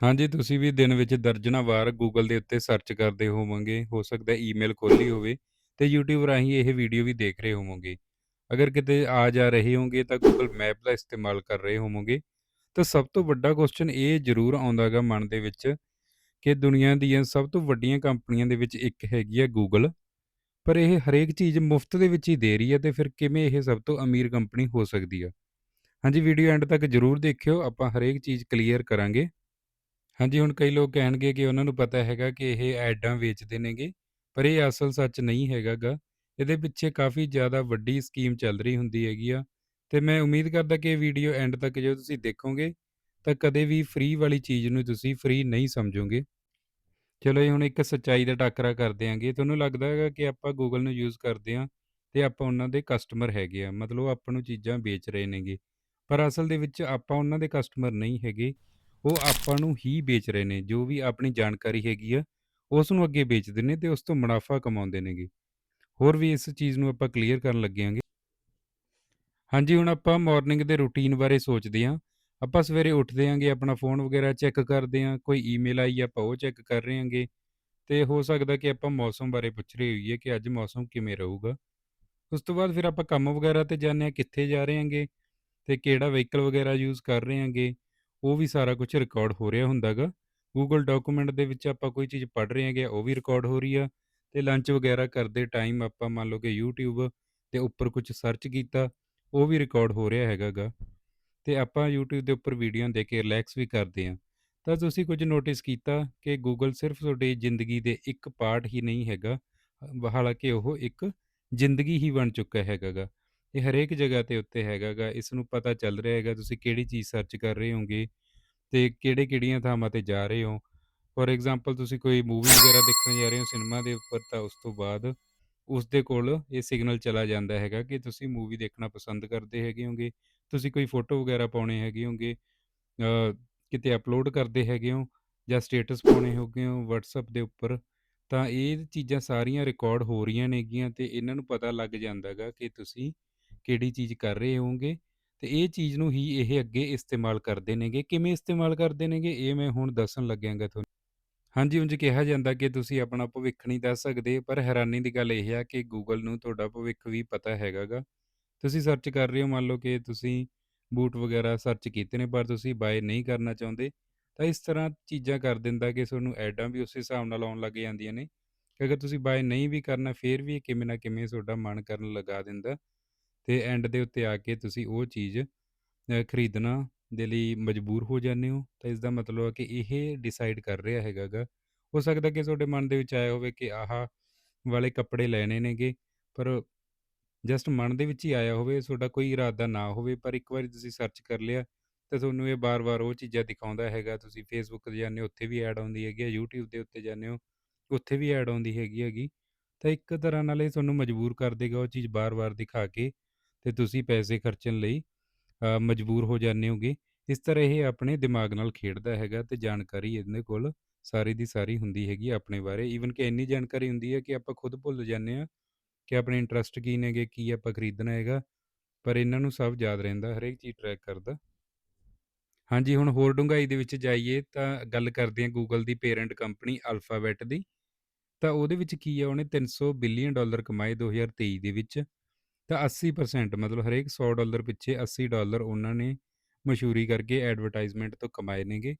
ਹਾਂਜੀ, ਤੁਸੀਂ ਵੀ ਦਿਨ ਵਿੱਚ ਦਰਜਨਾਂ ਵਾਰ ਗੂਗਲ ਦੇ ਉੱਤੇ ਸਰਚ ਕਰਦੇ ਹੋਵੋਗੇ, ਹੋ ਸਕਦਾ ਈਮੇਲ ਖੋਲ੍ਹੀ ਹੋਵੇ ਤੇ ਯੂਟਿਊਬ ਰਾਹੀਂ ਇਹ ਵੀਡੀਓ ਵੀ ਦੇਖ ਰਹੇ ਹੋਵੋਗੇ। ਅਗਰ ਕਿਤੇ ਆ ਜਾ ਰਹੇ ਹੋਗੇ ਤਾਂ ਗੂਗਲ ਮੈਪ ਦਾ ਇਸਤੇਮਾਲ ਕਰ ਰਹੇ ਹੋਵੋਗੇ, ਤਾਂ ਸਭ ਤੋਂ ਵੱਡਾ ਕੁਐਸਚਨ ਇਹ ਜ਼ਰੂਰ ਆਉਂਦਾ ਗਾ ਮਨ ਦੇ ਵਿੱਚ ਕਿ ਦੁਨੀਆ ਦੀਆਂ ਸਭ ਤੋਂ ਵੱਡੀਆਂ ਕੰਪਨੀਆਂ ਦੇ ਵਿੱਚ ਇੱਕ ਹੈਗੀ ਹੈ ਗੂਗਲ, ਪਰ ਇਹ ਹਰੇਕ ਚੀਜ਼ ਮੁਫ਼ਤ ਦੇ ਵਿੱਚ ਹੀ ਦੇ ਰਹੀ ਹੈ ਤੇ ਫਿਰ ਕਿਵੇਂ ਇਹ ਸਭ ਤੋਂ ਅਮੀਰ ਕੰਪਨੀ ਹੋ ਸਕਦੀ ਆ? ਹਾਂਜੀ, ਵੀਡੀਓ ਐਂਡ ਤੱਕ ਜ਼ਰੂਰ ਦੇਖਿਓ, ਆਪਾਂ ਹਰੇਕ ਚੀਜ਼ ਕਲੀਅਰ ਕਰਾਂਗੇ। ਹਾਂਜੀ, ਹੁਣ ਕਈ ਲੋਕ ਕਹਿਣਗੇ ਕਿ ਉਹਨਾਂ ਨੂੰ ਪਤਾ ਹੈਗਾ ਕਿ ਇਹ ਐਡਾਂ ਵੇਚਦੇ ਨੇਗੇ, ਪਰ ਇਹ ਅਸਲ ਸੱਚ ਨਹੀਂ ਹੈਗਾ ਗਾ। ਇਹਦੇ ਪਿੱਛੇ ਕਾਫੀ ਜ਼ਿਆਦਾ ਵੱਡੀ ਸਕੀਮ ਚੱਲ ਰਹੀ ਹੁੰਦੀ ਹੈਗੀ ਆ ਤੇ ਮੈਂ ਉਮੀਦ ਕਰਦਾ ਕਿ ਇਹ ਵੀਡੀਓ ਐਂਡ ਤੱਕ ਜਦੋਂ ਤੁਸੀਂ ਦੇਖੋਗੇ, ਤਾਂ ਕਦੇ ਵੀ ਫ੍ਰੀ ਵਾਲੀ ਚੀਜ਼ ਨੂੰ ਤੁਸੀਂ ਫ੍ਰੀ ਨਹੀਂ ਸਮਝੋਗੇ। ਚਲੋ ਜੀ, ਹੁਣ ਇੱਕ ਸੱਚਾਈ ਦਾ ਟਾਕਰਾ ਕਰ ਦਿਆਂਗੇ ਤੁਹਾਨੂੰ ਲੱਗਦਾ ਹੈਗਾ ਕਿ ਆਪਾਂ ਗੂਗਲ ਨੂੰ ਯੂਜ਼ ਕਰਦੇ ਹਾਂ ਤੇ ਆਪਾਂ ਉਹਨਾਂ ਦੇ ਕਸਟਮਰ ਹੈਗੇ ਆ, ਮਤਲਬ ਉਹ ਆਪਾਂ ਨੂੰ ਚੀਜ਼ਾਂ ਵੇਚ ਰਹੇ ਨੇਗੇ। ਪਰ ਅਸਲ ਦੇ ਵਿੱਚ ਆਪਾਂ ਉਹਨਾਂ ਦੇ ਕਸਟਮਰ ਨਹੀਂ ਹੈਗੇ, ਉਹ ਆਪਾਂ ਨੂੰ ਹੀ ਵੇਚ ਰਹੇ ਨੇ। ਜੋ ਵੀ ਆਪਣੀ ਜਾਣਕਾਰੀ ਹੈਗੀ ਆ, ਉਸ ਨੂੰ ਅੱਗੇ ਵੇਚਦੇ ਨੇ ਤੇ ਉਸ ਤੋਂ ਮੁਨਾਫ਼ਾ ਕਮਾਉਂਦੇ ਨੇਗੇ। ਹੋਰ ਵੀ ਇਸ ਚੀਜ਼ ਨੂੰ ਆਪਾਂ ਕਲੀਅਰ ਕਰਨ ਲੱਗੇ ਆਂਗੇ। ਹਾਂਜੀ, ਹੁਣ ਆਪਾਂ ਮਾਰਨਿੰਗ ਦੇ ਰੂਟੀਨ ਬਾਰੇ ਸੋਚਦੇ ਹਾਂ। ਆਪਾਂ ਸਵੇਰੇ ਉੱਠਦੇ ਆਂਗੇ, ਆਪਣਾ ਫ਼ੋਨ ਵਗੈਰਾ ਚੈੱਕ ਕਰਦੇ ਹਾਂ, ਕੋਈ ਈਮੇਲ ਆਈ ਆ ਆਪਾਂ ਉਹ ਚੈੱਕ ਕਰ ਰਹੇ ਆਂਗੇ ਤੇ ਹੋ ਸਕਦਾ ਕਿ ਆਪਾਂ ਮੌਸਮ ਬਾਰੇ ਪੁੱਛ ਰਹੇ ਹੋਈਏ ਕਿ ਅੱਜ ਮੌਸਮ ਕਿਵੇਂ ਰਹੂਗਾ। ਉਸ ਤੋਂ ਬਾਅਦ ਫਿਰ ਆਪਾਂ ਕੰਮ ਵਗੈਰਾ ਤੇ ਜਾਂਦੇ ਹਾਂ, ਕਿੱਥੇ ਜਾ ਰਹੇ ਹਾਂਗੇ ਤੇ ਕਿਹੜਾ ਵਹੀਕਲ ਵਗੈਰਾ ਯੂਜ਼ ਕਰ ਰਹੇ ਆਂਗੇ, ਉਹ ਵੀ ਸਾਰਾ ਕੁਝ ਰਿਕਾਰਡ ਹੋ ਰਿਹਾ ਹੁੰਦਾ ਗਾ। ਗੂਗਲ ਡਾਕੂਮੈਂਟ ਦੇ ਵਿੱਚ ਆਪਾਂ ਕੋਈ ਚੀਜ਼ ਪੜ੍ਹ ਰਹੇ ਹੈਗੇ ਆ, ਉਹ ਵੀ ਰਿਕਾਰਡ ਹੋ ਰਹੀ ਆ ਤੇ ਲੰਚ ਵਗੈਰਾ ਕਰਦੇ ਟਾਈਮ ਆਪਾਂ ਮੰਨ ਲਓ ਕਿ ਯੂਟਿਊਬ ਦੇ ਉੱਪਰ ਕੁਝ ਸਰਚ ਕੀਤਾ, ਉਹ ਵੀ ਰਿਕਾਰਡ ਹੋ ਰਿਹਾ ਹੈਗਾ ਗਾ ਤੇ ਆਪਾਂ ਯੂਟਿਊਬ ਦੇ ਉੱਪਰ ਵੀਡੀਓ ਦੇਖ ਕੇ ਰਿਲੈਕਸ ਵੀ ਕਰਦੇ ਹਾਂ। ਤਾਂ ਤੁਸੀਂ ਕੁਝ ਨੋਟਿਸ ਕੀਤਾ ਕਿ ਗੂਗਲ ਸਿਰਫ ਤੁਹਾਡੀ ਜ਼ਿੰਦਗੀ ਦੇ ਇੱਕ ਪਾਰਟ ਹੀ ਨਹੀਂ ਹੈਗਾ, ਹਾਲਾਂਕਿ ਉਹ ਇੱਕ ਜ਼ਿੰਦਗੀ ਹੀ ਬਣ ਚੁੱਕਾ ਹੈਗਾ ਗਾ। ਇਹ ਹਰੇਕ ਜਗ੍ਹਾ ਤੇ ਉੱਤੇ ਹੈਗਾ ਗਾ, ਇਸ ਨੂੰ ਪਤਾ ਚੱਲ ਰਿਹਾ ਹੈਗਾ ਤੁਸੀਂ ਕਿਹੜੀ ਚੀਜ਼ ਸਰਚ ਕਰ ਰਹੇ ਹੋਗੇ ਤੇ ਕਿਹੜੇ-ਕਿਹੜੀਆਂ ਥਾਵਾਂ ਤੇ ਜਾ ਰਹੇ ਹੋ। ਫੋਰ ਐਗਜ਼ਾਮਪਲ ਤੁਸੀਂ ਕੋਈ ਮੂਵੀ ਵਗੈਰਾ ਦੇਖਣ ਜਾ ਰਹੇ ਹੋ ਸਿਨੇਮਾ ਦੇ ਉੱਪਰ ਤਾਂ ਉਸ ਤੋਂ ਬਾਅਦ ਉਸਦੇ ਕੋਲ ਇਹ ਸਿਗਨਲ ਚਲਾ ਜਾਂਦਾ ਹੈਗਾ ਕਿ ਤੁਸੀਂ ਮੂਵੀ ਦੇਖਣਾ ਪਸੰਦ ਕਰਦੇ ਹੈਗੇ ਹੋਗੇ, ਤੁਸੀਂ ਕੋਈ ਫੋਟੋ ਵਗੈਰਾ ਪਾਉਣੇ ਹੈਗੇ ਹੋਗੇ ਅ, ਕਿਤੇ ਅਪਲੋਡ ਕਰਦੇ ਹੈਗੇ ਹੋ ਜਾਂ ਸਟੇਟਸ ਪਾਉਣੇ ਹੈਗੇ ਹੋ ਵਟਸਐਪ ਦੇ ਉੱਪਰ, ਤਾਂ ਇਹ ਚੀਜ਼ਾਂ ਸਾਰੀਆਂ ਰਿਕਾਰਡ ਹੋ ਰਹੀਆਂ ਨੇਗੀਆਂ ਤੇ ਇਹਨਾਂ ਨੂੰ ਪਤਾ ਲੱਗ ਜਾਂਦਾ ਗਾ ਕਿ ਤੁਸੀਂ ਕਿਹੜੀ ਚੀਜ਼ ਕਰ ਰਹੇ ਹੋਗੇ ਤੇ ਇਹ ਚੀਜ਼ ਨੂੰ ਹੀ ਇਹ ਅੱਗੇ ਇਸਤੇਮਾਲ ਕਰਦੇ ਨੇਗੇ। ਕਿਵੇਂ ਇਸਤੇਮਾਲ ਕਰਦੇ ਨੇਗੇ, ਇਹ ਮੈਂ ਹੁਣ ਦੱਸਣ ਲੱਗਿਆ ਗਾ ਤੁਹਾਨੂੰ। ਹਾਂਜੀ, ਉਂਝ ਕਿਹਾ ਜਾਂਦਾ ਕਿ ਤੁਸੀਂ ਆਪਣਾ ਭਵਿੱਖ ਨਹੀਂ ਦੱਸ ਸਕਦੇ, ਪਰ ਹੈਰਾਨੀ ਦੀ ਗੱਲ ਇਹ ਆ ਕਿ ਗੂਗਲ ਨੂੰ ਤੁਹਾਡਾ ਭਵਿੱਖ ਵੀ ਪਤਾ ਹੈਗਾ ਗਾ। ਤੁਸੀਂ ਸਰਚ ਕਰ ਰਹੇ ਹੋ ਮੰਨ ਲਓ ਕਿ ਤੁਸੀਂ ਬੂਟ ਵਗੈਰਾ ਸਰਚ ਕੀਤੇ ਨੇ ਪਰ ਤੁਸੀਂ ਬਾਏ ਨਹੀਂ ਕਰਨਾ ਚਾਹੁੰਦੇ, ਤਾਂ ਇਸ ਤਰ੍ਹਾਂ ਚੀਜ਼ਾਂ ਕਰ ਦਿੰਦਾ ਕਿ ਤੁਹਾਨੂੰ ਐਡਾਂ ਵੀ ਉਸੇ ਹਿਸਾਬ ਨਾਲ ਆਉਣ ਲੱਗ ਜਾਂਦੀਆਂ ਨੇ ਕਿ ਅਗਰ ਤੁਸੀਂ ਬਾਏ ਨਹੀਂ ਵੀ ਕਰਨਾ ਫਿਰ ਵੀ ਇਹ ਕਿਵੇਂ ਨਾ ਕਿਵੇਂ ਤੁਹਾਡਾ ਮਨ ਕਰਨ ਲਗਾ ਦਿੰਦਾ ਤੇ ਐਂਡ ਦੇ ਉੱਤੇ ਆ ਕੇ ਤੁਸੀਂ ਉਹ ਚੀਜ਼ ਅ, ਖਰੀਦਣਾ ਦੇ ਲਈ ਮਜਬੂਰ ਹੋ ਜਾਂਦੇ ਹੋ। ਤਾਂ ਇਸ ਦਾ ਮਤਲਬ ਹੈ ਕਿ ਇਹ ਡਿਸਾਈਡ ਕਰ ਰਿਹਾ ਹੈਗਾ ਗਾ। ਹੋ ਸਕਦਾ ਕਿ ਤੁਹਾਡੇ ਮਨ ਦੇ ਵਿੱਚ ਆਇਆ ਹੋਵੇ ਕਿ ਆਹ ਵਾਲੇ ਕੱਪੜੇ ਲੈਣੇ ਨੇਗੇ, ਪਰ ਜਸਟ ਮਨ ਦੇ ਵਿੱਚ ਹੀ ਆਇਆ ਹੋਵੇ, ਤੁਹਾਡਾ ਕੋਈ ਇਰਾਦਾ ਨਾ ਹੋਵੇ, ਪਰ ਇੱਕ ਵਾਰੀ ਤੁਸੀਂ ਸਰਚ ਕਰ ਲਿਆ ਤਾਂ ਤੁਹਾਨੂੰ ਇਹ ਬਾਰ-ਬਾਰ ਉਹ ਚੀਜ਼ਾਂ ਦਿਖਾਉਂਦਾ ਹੈਗਾ। ਤੁਸੀਂ ਫੇਸਬੁੱਕ ਤੇ ਜਾਂਦੇ ਹੋ, ਉੱਥੇ ਵੀ ਐਡ ਆਉਂਦੀ ਹੈਗੀ ਹੈ, ਯੂਟਿਊਬ ਦੇ ਉੱਤੇ ਜਾਂਦੇ ਹੋ, ਉੱਥੇ ਵੀ ਐਡ ਆਉਂਦੀ ਹੈਗੀ ਹੈਗੀ। ਤਾਂ ਇੱਕ ਤਰ੍ਹਾਂ ਨਾਲ ਇਹ ਤੁਹਾਨੂੰ ਮਜਬੂਰ ਕਰ ਦੇਗਾ ਉਹ ਚੀਜ਼ ਬਾਰ-ਬਾਰ ਦਿਖਾ ਕੇ ਤੇ ਤੁਸੀਂ ਪੈਸੇ ਖਰਚਣ ਲਈ ਅ, ਮਜਬੂਰ ਹੋ ਜਾਂਦੇ ਹੋਗੇ। ਇਸ ਤਰ੍ਹਾਂ ਇਹ ਆਪਣੇ ਦਿਮਾਗ ਨਾਲ ਖੇਡਦਾ ਹੈਗਾ ਤੇ ਜਾਣਕਾਰੀ ਇਹਦੇ ਕੋਲ ਸਾਰੀ ਦੀ ਸਾਰੀ ਹੁੰਦੀ ਹੈਗੀ ਆਪਣੇ ਬਾਰੇ। ਈਵਨ ਕਿ ਇੰਨੀ ਜਾਣਕਾਰੀ ਹੁੰਦੀ ਹੈ ਕਿ ਆਪਾਂ ਖੁਦ ਭੁੱਲ ਜਾਂਦੇ ਹਾਂ ਕਿ ਆਪਣੇ ਇੰਟਰਸਟ ਕੀ ਨੇਗੇ, ਕੀ ਆਪਾਂ ਖਰੀਦਣਾ ਹੈਗਾ, ਪਰ ਇਹਨਾਂ ਨੂੰ ਸਭ ਯਾਦ ਰਹਿੰਦਾ, ਹਰੇਕ ਚੀਜ਼ ਟਰੈਕ ਕਰਦਾ। ਹਾਂਜੀ, ਹੁਣ ਹੋਰ ਡੂੰਘਾਈ ਦੇ ਵਿੱਚ ਜਾਈਏ ਤਾਂ ਗੱਲ ਕਰਦੇ ਹਾਂ ਗੂਗਲ ਦੀ ਪੇਰੈਂਟ ਕੰਪਨੀ ਅਲਫਾਬੈਟ ਦੀ। ਤਾਂ ਉਹਦੇ ਵਿੱਚ ਕੀ ਆ ਉਹਨੇ 300 ਬਿਲੀਅਨ ਡਾਲਰ ਕਮਾਏ 2023 ਦੇ ਵਿੱਚ, ਤਾਂ 80% ਮਤਲਬ ਹਰੇਕ 100 ਡਾਲਰ ਪਿੱਛੇ 80 ਡਾਲਰ ਉਹਨਾਂ ਨੇ ਮਸ਼ਹੂਰੀ ਕਰਕੇ ਐਡਵਰਟਾਈਜ਼ਮੈਂਟ ਤੋਂ ਕਮਾਏ ਨੇਗੇ।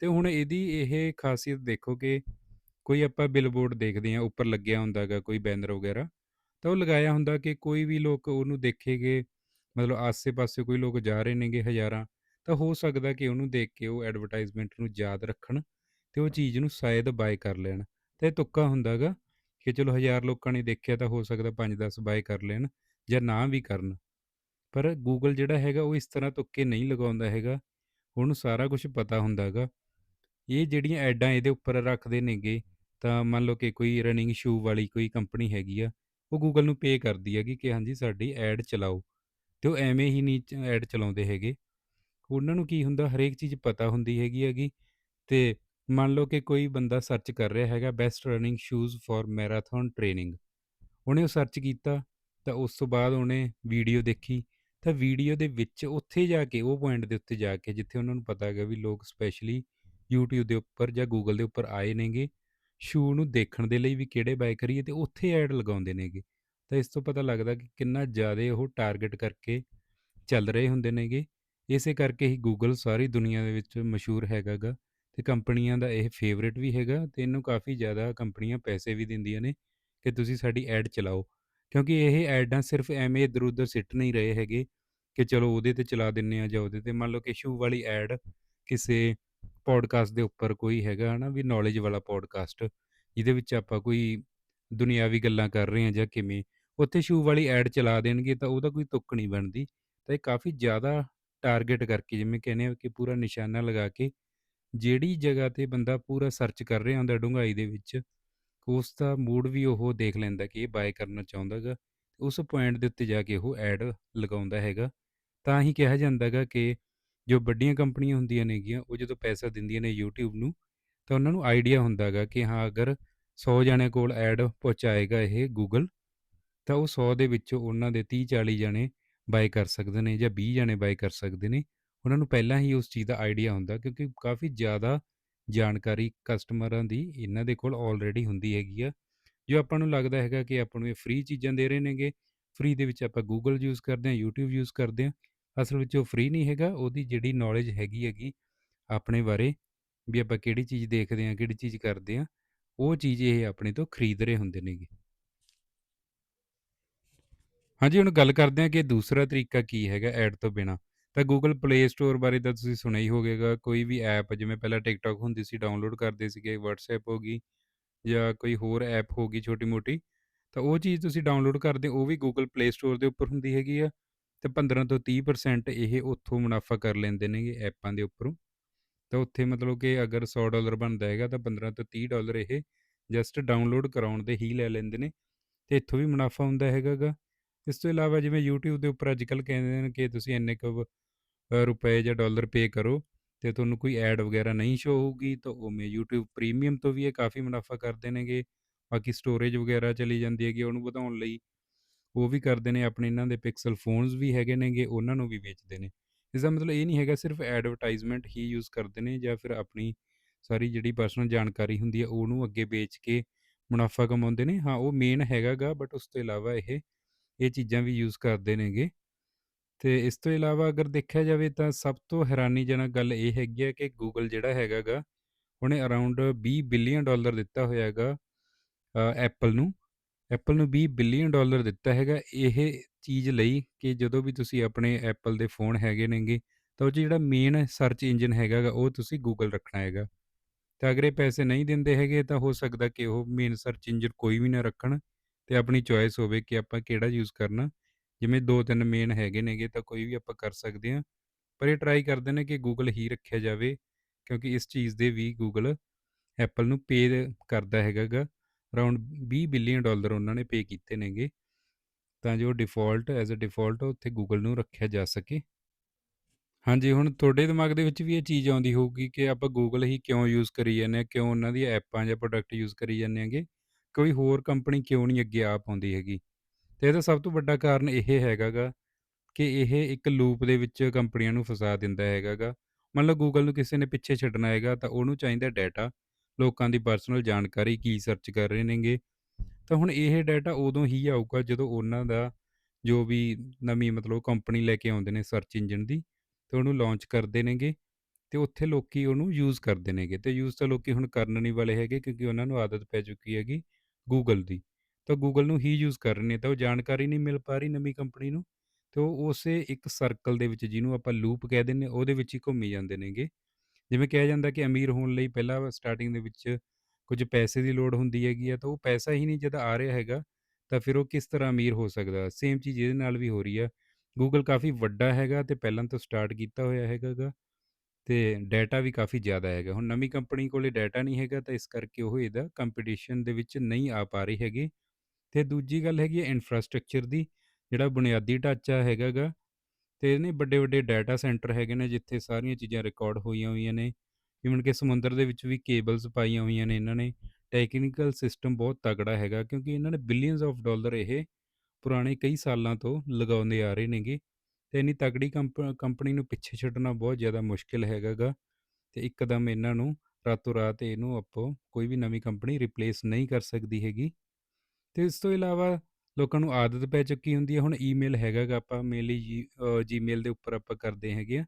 ਤੇ ਹੁਣ ਇਹਦੀ ਇਹ ਖਾਸੀਅਤ ਦੇਖੋ ਕਿ ਕੋਈ ਆਪਾਂ ਬਿਲਬੋਰਡ ਦੇਖਦੇ ਹਾਂ, ਉੱਪਰ ਲੱਗਿਆ ਹੁੰਦਾ ਗਾ ਕੋਈ ਬੈਨਰ ਵਗੈਰਾ, ਤਾਂ ਉਹ ਲਗਾਇਆ ਹੁੰਦਾ ਕਿ ਕੋਈ ਵੀ ਲੋਕ ਉਹਨੂੰ ਦੇਖੇਗੇ, ਮਤਲਬ ਆਸੇ-ਪਾਸੇ ਕੋਈ ਲੋਕ ਜਾ ਰਹੇ ਨੇਗੇ ਹਜ਼ਾਰਾਂ, ਤਾਂ ਹੋ ਸਕਦਾ ਕਿ ਉਹਨੂੰ ਦੇਖ ਕੇ ਉਹ ਐਡਵਰਟਾਈਜ਼ਮੈਂਟ ਨੂੰ ਯਾਦ ਰੱਖਣ ਤੇ ਉਹ ਚੀਜ਼ ਨੂੰ ਸ਼ਾਇਦ ਬਾਏ ਕਰ ਲੈਣ। ਤੇ ਇਹ ਤੁੱਕਾ ਹੁੰਦਾ ਗਾ ਕਿ ਚਲੋ ਹਜ਼ਾਰ ਲੋਕਾਂ ਨੇ ਦੇਖਿਆ ਤਾਂ ਹੋ ਸਕਦਾ 5-10 ਬਾਏ ਕਰ ਲੈਣ ਜਾਂ ਨਾ ਵੀ ਕਰਨ। ਪਰ ਗੂਗਲ ਜਿਹੜਾ ਹੈਗਾ ਉਹ ਇਸ ਤਰ੍ਹਾਂ ਤੁੱਕੇ ਨਹੀਂ ਲਗਾਉਂਦਾ ਹੈਗਾ, ਉਹਨੂੰ ਸਾਰਾ ਕੁਝ ਪਤਾ ਹੁੰਦਾ ਹੈਗਾ। ਇਹ ਜਿਹੜੀਆਂ ਐਡਾਂ ਇਹਦੇ ਉੱਪਰ ਰੱਖਦੇ ਨੇਗੇ, ਤਾਂ ਮੰਨ ਲਓ ਕਿ ਕੋਈ ਰਨਿੰਗ ਸ਼ੂ ਵਾਲੀ ਕੋਈ ਕੰਪਨੀ ਹੈਗੀ ਆ, ਉਹ ਗੂਗਲ ਨੂੰ ਪੇ ਕਰਦੀ ਹੈਗੀ ਕਿ ਹਾਂਜੀ ਸਾਡੀ ਐਡ ਚਲਾਓ। ਤੇ ਉਹ ਐਵੇਂ ਹੀ ਨਹੀਂ ਐਡ ਚਲਾਉਂਦੇ ਹੈਗੇ। ਉਹਨਾਂ ਨੂੰ ਕੀ ਹੁੰਦਾ ਹਰੇਕ ਚੀਜ਼ ਪਤਾ ਹੁੰਦੀ ਹੈਗੀ ਹੈਗੀ। ਤੇ ਮੰਨ ਲਓ ਕਿ ਕੋਈ ਬੰਦਾ ਸਰਚ ਕਰ ਰਿਹਾ ਹੈਗਾ best running shoes for marathon training ਉਹਨੇ ਉਹ ਸਰਚ ਕੀਤਾ ਤਾਂ ਉਸ ਤੋਂ ਬਾਅਦ ਉਹਨੇ ਵੀਡੀਓ ਦੇਖੀ ਤਾਂ ਵੀਡੀਓ ਦੇ ਵਿੱਚ ਉੱਥੇ ਜਾ ਕੇ ਉਹ ਪੁਆਇੰਟ ਦੇ ਉੱਤੇ ਜਾ ਕੇ ਜਿੱਥੇ ਉਹਨਾਂ ਨੂੰ ਪਤਾ ਹੈਗਾ ਵੀ ਲੋਕ ਸਪੈਸ਼ਲੀ ਯੂਟਿਊਬ ਦੇ ਉੱਪਰ ਜਾਂ ਗੂਗਲ ਦੇ ਉੱਪਰ ਆਏ ਨੇਗੇ, ਸ਼ੂ ਨੂੰ ਦੇਖਣ ਦੇ ਲਈ ਵੀ ਕਿਹੜੇ ਬਾਏ ਕਰੀਏ ਤੇ ਉੱਥੇ ਐਡ ਲਗਾਉਂਦੇ ਨੇਗੇ। ਤਾਂ ਇਸ ਤੋਂ ਪਤਾ ਲੱਗਦਾ ਕਿ ਕਿੰਨਾ ਜ਼ਿਆਦਾ ਉਹ ਟਾਰਗੇਟ ਕਰਕੇ ਚੱਲ ਰਹੇ ਹੁੰਦੇ ਨੇਗੇ। ਇਸੇ ਕਰਕੇ ਹੀ ਗੂਗਲ ਸਾਰੀ ਦੁਨੀਆ ਦੇ ਵਿੱਚ ਮਸ਼ਹੂਰ ਹੈਗਾ ਗਾ ਤੇ ਕੰਪਨੀਆਂ ਦਾ ਇਹ ਫੇਵਰੇਟ ਵੀ ਹੈਗਾ ਤੇ ਇਹਨੂੰ ਕਾਫੀ ਜ਼ਿਆਦਾ ਕੰਪਨੀਆਂ ਪੈਸੇ ਵੀ ਦਿੰਦੀਆਂ ਨੇ ਕਿ ਤੁਸੀਂ ਸਾਡੀ ਐਡ ਚਲਾਓ। ਕਿਉਂਕਿ ਇਹ ਐਡਾਂ ਸਿਰਫ ਐਵੇਂ ਇੱਧਰ-ਉੱਧਰ ਸਿੱਟ ਨਹੀਂ ਰਹੇ ਹੈਗੇ ਕਿ ਚਲੋ ਉਹਦੇ ਤੇ ਚਲਾ ਦਿੰਨੇ ਆ ਜਾਂ ਉਹਦੇ ਤੇ ਮੰਨ ਲਓ ਕਿ ਸ਼ੂ ਵਾਲੀ ਐਡ ਕਿਸੇ ਪੋਡਕਾਸਟ ਦੇ ਉੱਪਰ ਕੋਈ ਹੈਗਾ ਹੈ ਨਾ ਵੀ ਨੌਲੇਜ ਵਾਲਾ ਪੋਡਕਾਸਟ ਜਿਹਦੇ ਵਿੱਚ ਆਪਾਂ ਕੋਈ ਦੁਨਿਆਵੀ ਗੱਲਾਂ ਕਰ ਰਹੇ ਹਾਂ ਜਾਂ ਕਿਵੇਂ, ਉੱਥੇ ਸ਼ੂ ਵਾਲੀ ਐਡ ਚਲਾ ਦੇਣਗੇ ਤਾਂ ਉਹਦਾ ਕੋਈ ਤੁੱਕ ਨਹੀਂ ਬਣਦੀ। ਤਾਂ ਇਹ ਕਾਫੀ ਜ਼ਿਆਦਾ ਟਾਰਗੇਟ ਕਰਕੇ ਜਿਵੇਂ ਕਹਿੰਦੇ ਆ ਕਿ ਪੂਰਾ ਨਿਸ਼ਾਨਾ ਲਗਾ ਕੇ ਜਿਹੜੀ ਜਗ੍ਹਾ ਤੇ ਬੰਦਾ ਪੂਰਾ ਸਰਚ ਕਰ ਰਿਹਾ ਹੁੰਦਾ ਡੂੰਘਾਈ ਦੇ ਵਿੱਚ, ਉਸ ਦਾ ਮੂਡ ਵੀ ਉਹ ਦੇਖ ਲੈਂਦਾ ਕਿ ਇਹ ਬਾਏ ਕਰਨਾ ਚਾਹੁੰਦਾ ਗਾ। ਉਸ ਪੁਆਇੰਟ ਦੇ ਉੱਤੇ ਜਾ ਕੇ ਉਹ ਐਡ ਲਗਾਉਂਦਾ ਹੈਗਾ। ਤਾਂ ਹੀ ਕਿਹਾ ਜਾਂਦਾ ਗਾ ਕਿ ਜੋ ਵੱਡੀਆਂ ਕੰਪਨੀਆਂ ਹੁੰਦੀਆਂ ਨੇਗੀਆਂ, ਉਹ ਜਦੋਂ ਪੈਸਾ ਦਿੰਦੀਆਂ ਨੇ ਯੂਟਿਊਬ ਨੂੰ, ਤਾਂ ਉਹਨਾਂ ਨੂੰ ਆਈਡੀਆ ਹੁੰਦਾ ਗਾ ਕਿ ਹਾਂ ਅਗਰ 100 ਜਣਿਆਂ ਕੋਲ ਐਡ ਪਹੁੰਚਾਏਗਾ ਇਹ ਗੂਗਲ, ਤਾਂ ਉਹ 100 ਦੇ ਵਿੱਚੋਂ ਉਹਨਾਂ ਦੇ 30-40 ਜਣੇ ਬਾਏ ਕਰ ਸਕਦੇ ਨੇ ਜਾਂ 20 ਜਣੇ ਬਾਏ ਕਰ ਸਕਦੇ ਨੇ। ਉਹਨਾਂ ਨੂੰ ਪਹਿਲਾਂ ਹੀ ਉਸ ਚੀਜ਼ ਦਾ ਆਈਡੀਆ ਹੁੰਦਾ ਕਿਉਂਕਿ ਕਾਫ਼ੀ ਜ਼ਿਆਦਾ ਜਾਣਕਾਰੀ ਕਸਟਮਰਾਂ ਦੀ ਇਹਨਾਂ ਦੇ ਕੋਲ ਆਲਰੇਡੀ ਹੁੰਦੀ ਹੈਗੀ ਆ। ਜੋ ਆਪਾਂ ਨੂੰ ਲੱਗਦਾ ਹੈਗਾ ਕਿ ਆਪਾਂ ਨੂੰ ਇਹ ਫ੍ਰੀ ਚੀਜ਼ਾਂ ਦੇ ਰਹੇ ਨੇਗੇ, ਫ੍ਰੀ ਦੇ ਵਿੱਚ ਆਪਾਂ ਗੂਗਲ ਯੂਜ਼ ਕਰਦੇ ਹਾਂ, ਯੂਟਿਊਬ ਯੂਜ਼ ਕਰਦੇ ਹਾਂ। ਅਸਲ ਵਿੱਚ ਉਹ ਫ੍ਰੀ ਨਹੀਂ ਹੈਗਾ, ਉਹਦੀ ਜਿਹੜੀ ਨੌਲੇਜ ਹੈਗੀ ਹੈਗੀ ਆਪਣੇ ਬਾਰੇ, ਵੀ ਆਪਾਂ ਕਿਹੜੀ ਚੀਜ਼ ਦੇਖਦੇ ਹਾਂ, ਕਿਹੜੀ ਚੀਜ਼ ਕਰਦੇ ਹਾਂ, ਉਹ ਚੀਜ਼ ਇਹ ਆਪਣੇ ਤੋਂ ਖਰੀਦ ਰਹੇ ਹੁੰਦੇ ਨੇਗੇ। ਹਾਂਜੀ, ਹੁਣ ਗੱਲ ਕਰਦੇ ਹਾਂ ਕਿ ਦੂਸਰਾ ਤਰੀਕਾ ਕੀ ਹੈਗਾ ਐਡ ਤੋਂ ਬਿਨਾਂ। ਤਾਂ ਗੂਗਲ ਪਲੇ ਸਟੋਰ ਬਾਰੇ ਤਾਂ ਤੁਸੀਂ ਸੁਣਿਆ ਹੀ ਹੋਵੇਗਾ, ਕੋਈ ਵੀ ਐਪ ਜਿਵੇਂ ਪਹਿਲਾਂ ਟਿਕਟੋਕ ਹੁੰਦੀ ਸੀ ਡਾਊਨਲੋਡ ਕਰਦੇ ਸੀਗੇ, ਵਟਸਐਪ ਹੋ ਗਈ ਜਾਂ ਕੋਈ ਹੋਰ ਐਪ ਹੋ ਗਈ ਛੋਟੀ-ਮੋਟੀ, ਤਾਂ ਉਹ ਚੀਜ਼ ਤੁਸੀਂ ਡਾਊਨਲੋਡ ਕਰਦੇ ਹੋ, ਉਹ ਵੀ ਗੂਗਲ ਪਲੇ ਸਟੋਰ ਦੇ ਉੱਪਰ ਹੁੰਦੀ ਹੈਗੀ ਆ ਤੇ 15 ਤੋਂ 30% ਇਹ ਉੱਥੋਂ ਮੁਨਾਫ਼ਾ ਕਰ ਲੈਂਦੇ ਨੇਗੇ ਐਪਾਂ ਦੇ ਉੱਪਰੋਂ। ਤਾਂ ਉੱਥੇ ਮਤਲਬ ਕਿ ਅਗਰ $100 ਬਣਦਾ ਹੈਗਾ ਤਾਂ 15 ਤੋਂ $30 ਇਹ ਜਸਟ ਡਾਊਨਲੋਡ ਕਰਾਉਣ ਦੇ ਹੀ ਲੈ ਲੈਂਦੇ ਨੇ ਤੇ ਇੱਥੋਂ ਵੀ ਮੁਨਾਫ਼ਾ ਹੁੰਦਾ ਹੈਗਾ ਗਾ। ਇਸ ਤੋਂ ਇਲਾਵਾ ਜਿਵੇਂ ਯੂਟਿਊਬ ਦੇ ਉੱਪਰ ਅੱਜ-ਕੱਲ੍ਹ ਕਹਿੰਦੇ ਨੇ ਕਿ ਤੁਸੀਂ ਇੰਨੇ ਕੁ ਅ, ਰੁਪਏ ਜਾਂ ਡਾਲਰ ਪੇ ਕਰੋ ਤੇ ਤੁਹਾਨੂੰ ਕੋਈ ਐਡ ਵਗੈਰਾ ਨਹੀਂ ਸ਼ੋ ਹੋਊਗੀ, ਤਾਂ ਉਵੇਂ ਯੂਟਿਊਬ ਪ੍ਰੀਮੀਅਮ ਤੋਂ ਵੀ ਇਹ ਕਾਫ਼ੀ ਮੁਨਾਫ਼ਾ ਕਰਦੇ ਨੇਗੇ। ਬਾਕੀ ਸਟੋਰੇਜ ਵਗੈਰਾ ਚਲੀ ਜਾਂਦੀ ਹੈਗੀ ਉਹਨੂੰ ਵਧਾਉਣ ਲਈ, ਉਹ ਵੀ ਕਰਦੇ ਨੇ ਆਪਣੇ ਇਹਨਾਂ ਦੇ ਪਿਕਸਲ ਫੋਨਸ ਵੀ ਹੈਗੇ ਨੇਗੇ, ਉਹਨਾਂ ਨੂੰ ਵੀ ਵੇਚਦੇ ਨੇ। ਇਸਦਾ ਮਤਲਬ ਇਹ ਨਹੀਂ ਹੈਗਾ ਸਿਰਫ ਐਡਵਰਟਾਈਜ਼ਮੈਂਟ ਹੀ ਯੂਜ਼ ਕਰਦੇ ਨੇ ਜਾਂ ਫਿਰ ਆਪਣੀ ਸਾਰੀ ਜਿਹੜੀ ਪਰਸਨਲ ਜਾਣਕਾਰੀ ਹੁੰਦੀ ਹੈ ਉਹਨੂੰ ਅੱਗੇ ਵੇਚ ਕੇ ਮੁਨਾਫ਼ਾ ਕਮਾਉਂਦੇ ਨੇ। ਹਾਂ, ਉਹ ਮੇਨ ਹੈਗਾ ਗਾ ਬਟ ਉਸ ਤੋਂ ਇਲਾਵਾ ਇਹ ਇਹ ਚੀਜ਼ਾਂ ਵੀ ਯੂਜ਼ ਕਰਦੇ ਨੇਗੇ। ਤੇ ਇਸ ਤੋਂ ਇਲਾਵਾ ਅਗਰ ਦੇਖਿਆ ਜਾਵੇ ਤਾਂ ਸਭ ਤੋਂ ਹੈਰਾਨੀਜਨਕ ਗੱਲ ਇਹ ਹੈਗੀ ਹੈ ਕਿ ਗੂਗਲ ਜਿਹੜਾ ਹੈਗਾ ਗਾ, ਉਹਨੇ ਅਰਾਊਂਡ 20 ਬਿਲੀਅਨ ਡਾਲਰ ਦਿੱਤਾ ਹੋਇਆ ਹੈਗਾ ਐਪਲ ਨੂੰ। ਐਪਲ ਨੂੰ 20 ਬਿਲੀਅਨ ਡਾਲਰ ਦਿੱਤਾ ਹੈਗਾ ਇਹ ਚੀਜ਼ ਲਈ ਕਿ ਜਦੋਂ ਵੀ ਤੁਸੀਂ ਆਪਣੇ ਐਪਲ ਦੇ ਫ਼ੋਨ ਹੈਗੇ ਨੇਗੇ, ਤਾਂ ਉਹ 'ਚ ਜਿਹੜਾ ਮੇਨ ਸਰਚ ਇੰਜਨ ਹੈਗਾ ਗਾ, ਉਹ ਤੁਸੀਂ ਗੂਗਲ ਰੱਖਣਾ ਹੈਗਾ। ਤਾਂ ਅਗਰ ਇਹ ਪੈਸੇ ਨਹੀਂ ਦਿੰਦੇ ਹੈਗੇ ਤਾਂ ਹੋ ਸਕਦਾ ਕਿ ਉਹ ਮੇਨ ਸਰਚ ਇੰਜਨ ਕੋਈ ਵੀ ਨਾ ਰੱਖਣ ਤੇ ਆਪਣੀ ਚੋਇਸ ਹੋਵੇ ਕਿ ਆਪਾਂ ਕਿਹੜਾ ਯੂਜ਼ ਕਰਨਾ। ਜਿਵੇਂ 2-3 ਮੇਨ ਹੈਗੇ ਨੇਗੇ ਤਾਂ ਕੋਈ ਵੀ ਆਪਾਂ ਕਰ ਸਕਦੇ ਹਾਂ। ਪਰ ਇਹ ਟਰਾਈ ਕਰਦੇ ਨੇ ਕਿ ਗੂਗਲ ਹੀ ਰੱਖਿਆ ਜਾਵੇ ਕਿਉਂਕਿ ਇਸ ਚੀਜ਼ ਦੇ ਵੀ ਗੂਗਲ ਐਪਲ ਨੂੰ ਪੇ ਕਰਦਾ ਹੈਗਾ ਅਰਾਊਂਡ 20 ਬਿਲੀਅਨ ਡਾਲਰ ਉਹਨਾਂ ਨੇ ਪੇ ਕੀਤੇ ਨੇਗੇ, ਤਾਂ ਜੋ ਡਿਫਾਲਟ ਐਜ਼ ਅ ਡਿਫਾਲਟ ਉੱਥੇ ਗੂਗਲ ਨੂੰ ਰੱਖਿਆ ਜਾ ਸਕੇ। ਹਾਂਜੀ, ਹੁਣ ਤੁਹਾਡੇ ਦਿਮਾਗ ਦੇ ਵਿੱਚ ਵੀ ਇਹ ਚੀਜ਼ ਆਉਂਦੀ ਹੋਊਗੀ ਕਿ ਆਪਾਂ ਗੂਗਲ ਹੀ ਕਿਉਂ ਯੂਜ਼ ਕਰੀ ਜਾਂਦੇ ਹਾਂ, ਕਿਉਂ ਉਹਨਾਂ ਦੀਆਂ ਐਪਾਂ ਜਾਂ ਪ੍ਰੋਡਕਟ ਯੂਜ਼ ਕਰੀ ਜਾਂਦੇ ਹੈਗੇ, ਕੋਈ ਹੋਰ ਕੰਪਨੀ ਕਿਉਂ ਨਹੀਂ ਅੱਗੇ ਆ ਪਾਉਂਦੀ ਹੈਗੀ। ਤੇ ਇਹਦਾ ਸਭ ਤੋਂ ਵੱਡਾ ਕਾਰਨ ਇਹ ਹੈਗਾ ਗਾ ਕਿ ਇਹ ਇੱਕ ਲੂਪ ਦੇ ਵਿੱਚ ਕੰਪਨੀਆਂ ਨੂੰ ਫਸਾ ਦਿੰਦਾ ਹੈਗਾ ਗਾ। ਮਤਲਬ ਗੂਗਲ ਨੂੰ ਕਿਸੇ ਨੇ ਪਿੱਛੇ ਛੱਡਣਾ ਹੈਗਾ ਤਾਂ ਉਹਨੂੰ ਚਾਹੀਦਾ ਡਾਟਾ, ਲੋਕਾਂ ਦੀ ਪਰਸਨਲ ਜਾਣਕਾਰੀ, ਕੀ ਸਰਚ ਕਰ ਰਹੇ ਨੇਗੇ। ਤਾਂ ਹੁਣ ਇਹ ਡਾਟਾ ਉਦੋਂ ਹੀ ਆਊਗਾ ਜਦੋਂ ਉਹਨਾਂ ਦਾ ਜੋ ਵੀ ਨਵੀਂ ਮਤਲਬ ਕੰਪਨੀ ਲੈ ਕੇ ਆਉਂਦੇ ਨੇ ਸਰਚ ਇੰਜਨ ਦੀ ਤੇ ਉਹਨੂੰ ਲਾਂਚ ਕਰਦੇ ਨੇਗੇ ਤੇ ਉੱਥੇ ਲੋਕੀ ਉਹਨੂੰ ਯੂਜ਼ ਕਰਦੇ ਨੇਗੇ ਤੇ ਯੂਜ਼ ਤਾਂ ਲੋਕੀ ਹੁਣ ਕਰਨ ਨਹੀਂ ਵਾਲੇ ਹੈਗੇ ਕਿਉਂਕਿ ਉਹਨਾਂ ਨੂੰ ਆਦਤ ਪੈ ਚੁੱਕੀ ਹੈਗੀ ਗੂਗਲ ਦੀ। ਤਾਂ ਗੂਗਲ ਨੂੰ ਹੀ ਯੂਜ਼ ਕਰ ਰਹੇ ਨੇ ਤਾਂ ਉਹ ਜਾਣਕਾਰੀ ਨਹੀਂ ਮਿਲ ਪਾ ਰਹੀ ਨਵੀਂ ਕੰਪਨੀ ਨੂੰ ਤੇ ਉਹ ਉਸੇ ਇੱਕ ਸਰਕਲ ਦੇ ਵਿੱਚ ਜਿਹਨੂੰ ਆਪਾਂ ਲੂਪ ਕਹਿ ਦਿੰਦੇ ਉਹਦੇ ਵਿੱਚ ਹੀ ਘੁੰਮੀ ਜਾਂਦੇ ਨੇਗੇ। ਜਿਵੇਂ ਕਿਹਾ ਜਾਂਦਾ ਕਿ ਅਮੀਰ ਹੋਣ ਲਈ ਪਹਿਲਾਂ ਸਟਾਰਟਿੰਗ ਦੇ ਵਿੱਚ ਕੁਝ ਪੈਸੇ ਦੀ ਲੋੜ ਹੁੰਦੀ ਹੈਗੀ ਆ ਤਾਂ ਉਹ ਪੈਸਾ ਹੀ ਨਹੀਂ ਜਦ ਆ ਰਿਹਾ ਹੈਗਾ, ਤਾਂ ਫਿਰ ਉਹ ਕਿਸ ਤਰ੍ਹਾਂ ਅਮੀਰ ਹੋ ਸਕਦਾ। ਸੇਮ ਚੀਜ਼ ਇਹਦੇ ਨਾਲ ਵੀ ਹੋ ਰਹੀ ਆ। ਗੂਗਲ ਕਾਫ਼ੀ ਵੱਡਾ ਹੈਗਾ ਤੇ ਪਹਿਲਾਂ ਤੋਂ ਸਟਾਰਟ ਕੀਤਾ ਹੋਇਆ ਹੈਗਾ ਗਾ ਤੇ ਡਾਟਾ ਵੀ ਕਾਫ਼ੀ ਜ਼ਿਆਦਾ ਹੈਗਾ। ਹੁਣ ਨਵੀਂ ਕੰਪਨੀ ਕੋਲੇ ਡਾਟਾ ਨਹੀਂ ਹੈਗਾ ਤਾਂ ਇਸ ਕਰਕੇ ਉਹ ਇਹਦਾ ਕੰਪੀਟੀਸ਼ਨ ਦੇ ਵਿੱਚ ਨਹੀਂ ਆ ਪਾ ਰਹੀ ਹੈਗੀ। ਤੇ ਦੂਜੀ ਗੱਲ ਹੈਗੀ ਹੈ ਇਨਫਰਾਸਟ੍ਰਕਚਰ ਦੀ, ਜਿਹੜਾ ਬੁਨਿਆਦੀ ਢਾਂਚਾ ਹੈਗਾ ਗਾ ਤੇ ਇਹਨੇ ਵੱਡੇ-ਵੱਡੇ ਡਾਟਾ ਸੈਂਟਰ ਹੈਗੇ ਨੇ ਜਿੱਥੇ ਸਾਰੀਆਂ ਚੀਜ਼ਾਂ ਰਿਕਾਰਡ ਹੋਈਆਂ ਹੋਈਆਂ ਨੇ। ਈਵਨ ਕਿ ਸਮੁੰਦਰ ਦੇ ਵਿੱਚ ਵੀ ਕੇਬਲਸ ਪਾਈਆਂ ਹੋਈਆਂ ਨੇ ਇਹਨਾਂ ਨੇ। ਟੈਕਨੀਕਲ ਸਿਸਟਮ ਬਹੁਤ ਤਗੜਾ ਹੈਗਾ ਕਿਉਂਕਿ ਇਹਨਾਂ ਨੇ ਬਿਲੀਅਨਸ ਆਫ ਡਾਲਰ ਇਹ ਪੁਰਾਣੇ ਕਈ ਸਾਲਾਂ ਤੋਂ ਲਗਾਉਂਦੇ ਆ ਰਹੇ ਨੇਗੇ ਤੇ ਇੰਨੀ ਤਗੜੀ ਕੰਪ, ਕੰਪਨੀ ਨੂੰ ਪਿੱਛੇ ਛੱਡਣਾ ਬਹੁਤ ਜ਼ਿਆਦਾ ਮੁਸ਼ਕਿਲ ਹੈਗਾ ਗਾ। ਤੇ ਇੱਕਦਮ ਇਹਨਾਂ ਨੂੰ ਰਾਤੋਂ ਰਾਤ ਇਹਨੂੰ ਆਪੋ ਕੋਈ ਵੀ ਨਵੀਂ ਕੰਪਨੀ ਰਿਪਲੇਸ ਨਹੀਂ ਕਰ ਸਕਦੀ ਹੈਗੀ ਤੇ ਇਸ ਤੋਂ ਇਲਾਵਾ ਲੋਕਾਂ ਨੂੰ ਆਦਤ ਪੈ ਚੁੱਕੀ ਹੁੰਦੀ ਹੈ, ਹੁਣ ਈਮੇਲ ਹੈਗਾ ਗਾ ਆਪਾਂ ਮੇਨਲੀ ਜੀ ਜੀਮੇਲ ਦੇ ਉੱਪਰ ਆਪਾਂ ਕਰਦੇ ਹੈਗੇ ਆ,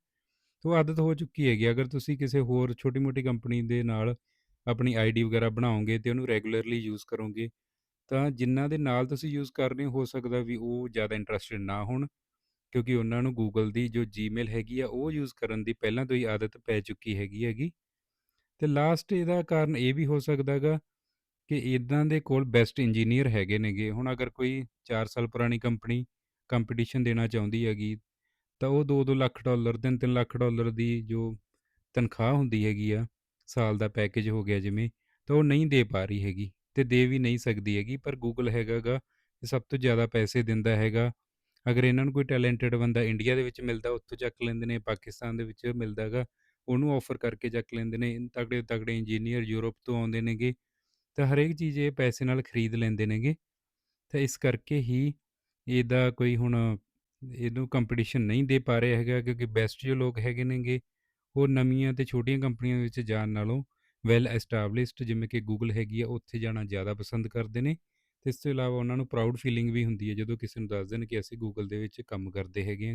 ਤੋ ਆਦਤ ਹੋ ਚੁੱਕੀ ਹੈਗੀ ਆ। ਅਗਰ ਤੁਸੀਂ ਕਿਸੇ ਹੋਰ ਛੋਟੀ-ਮੋਟੀ ਕੰਪਨੀ ਦੇ ਨਾਲ ਆਪਣੀ ਆਈਡੀ ਵਗੈਰਾ ਬਣਾਓਗੇ ਤੇ ਉਹਨੂੰ ਰੈਗੂਲਰਲੀ ਯੂਜ਼ ਕਰੋਗੇ, ਤਾਂ ਜਿਨ੍ਹਾਂ ਦੇ ਨਾਲ ਤੁਸੀਂ ਯੂਜ਼ ਕਰ ਰਹੇ ਹੋ ਹੋ ਸਕਦਾ ਵੀ ਉਹ ਜ਼ਿਆਦਾ ਇੰਟਰਸਟਿਡ ਨਾ ਹੋਣ ਕਿਉਂਕਿ ਉਹਨਾਂ ਨੂੰ ਗੂਗਲ ਦੀ ਜੋ ਜੀਮੇਲ ਹੈਗੀ ਆ, ਉਹ ਯੂਜ਼ ਕਰਨ ਦੀ ਪਹਿਲਾਂ ਤੋਂ ਹੀ ਆਦਤ ਪੈ ਚੁੱਕੀ ਹੈਗੀ ਹੈਗੀ। ਤੇ ਲਾਸਟ ਇਹਦਾ ਕਾਰਨ ਇਹ ਵੀ ਹੋ ਸਕਦਾ ਗਾ ਕਿ ਇੱਦਾਂ ਦੇ ਕੋਲ ਬੈਸਟ ਇੰਜੀਨੀਅਰ ਹੈਗੇ ਨੇਗੇ। ਹੁਣ ਅਗਰ ਕੋਈ 4 ਸਾਲ ਪੁਰਾਣੀ ਕੰਪਨੀ ਕੰਪੀਟੀਸ਼ਨ ਦੇਣਾ ਚਾਹੁੰਦੀ ਹੈਗੀ, ਤਾਂ ਉਹ 2-2 ਲੱਖ ਡਾਲਰ 3-3 ਲੱਖ ਡਾਲਰ ਦੀ ਜੋ ਤਨਖਾਹ ਹੁੰਦੀ ਹੈਗੀ ਆ, ਸਾਲ ਦਾ ਪੈਕੇਜ ਹੋ ਗਿਆ ਜਿਵੇਂ, ਤਾਂ ਉਹ ਨਹੀਂ ਦੇ ਪਾ ਰਹੀ ਹੈਗੀ ਤੇ ਦੇ ਵੀ ਨਹੀਂ ਸਕਦੀ ਹੈਗੀ। ਪਰ ਗੂਗਲ ਹੈਗਾ ਗਾ, ਇਹ ਸਭ ਤੋਂ ਜ਼ਿਆਦਾ ਪੈਸੇ ਦਿੰਦਾ ਹੈਗਾ। ਅਗਰ ਇਹਨਾਂ ਨੂੰ ਕੋਈ ਟੈਲੈਂਟਡ ਬੰਦਾ ਇੰਡੀਆ ਦੇ ਵਿੱਚ ਮਿਲਦਾ, ਉੱਥੋਂ ਚੱਕ ਲੈਂਦੇ ਨੇ, ਪਾਕਿਸਤਾਨ ਦੇ ਵਿੱਚ ਮਿਲਦਾ ਗਾ ਉਹਨੂੰ ਆਫਰ ਕਰਕੇ ਚੱਕ ਲੈਂਦੇ ਨੇ ਤਗੜੇ ਤਗੜੇ ਇੰਜੀਨੀਅਰ ਯੂਰਪ ਤੋਂ ਆਉਂਦੇ ਨੇਗੇ, ਤਾਂ ਹਰੇਕ ਚੀਜ਼ ਇਹ ਪੈਸੇ ਨਾਲ ਖਰੀਦ ਲੈਂਦੇ ਨੇਗੇ, ਤਾਂ ਇਸ ਕਰਕੇ ਹੀ ਇਹਦਾ ਕੋਈ ਹੁਣ ਇਹਨੂੰ ਕੰਪੀਟੀਸ਼ਨ ਨਹੀਂ ਦੇ ਪਾ ਰਿਹਾ ਹੈਗਾ, ਕਿਉਂਕਿ ਬੈਸਟ ਜੋ ਲੋਕ ਹੈਗੇ ਨੇਗੇ, ਉਹ ਨਵੀਆਂ ਤੇ ਛੋਟੀਆਂ ਕੰਪਨੀਆਂ ਵਿੱਚ ਜਾਣ ਨਾਲੋਂ ਵੈਲ ਐਸਟੈਬਲਿਸ਼ਡ ਜਿਵੇਂ ਕਿ ਗੂਗਲ ਹੈਗੀ ਆ, ਉੱਥੇ ਜਾਣਾ ਜ਼ਿਆਦਾ ਪਸੰਦ ਕਰਦੇ ਨੇ ਤੇ ਇਸ ਤੋਂ ਇਲਾਵਾ ਉਹਨਾਂ ਨੂੰ ਪ੍ਰਾਊਡ ਫੀਲਿੰਗ ਵੀ ਹੁੰਦੀ ਹੈ, ਜਦੋਂ ਕਿਸੇ ਨੂੰ ਦੱਸਦੇ ਨੇ ਕਿ ਅਸੀਂ ਗੂਗਲ ਦੇ ਵਿੱਚ ਕੰਮ ਕਰਦੇ ਹੈਗੇ ਹਾਂ।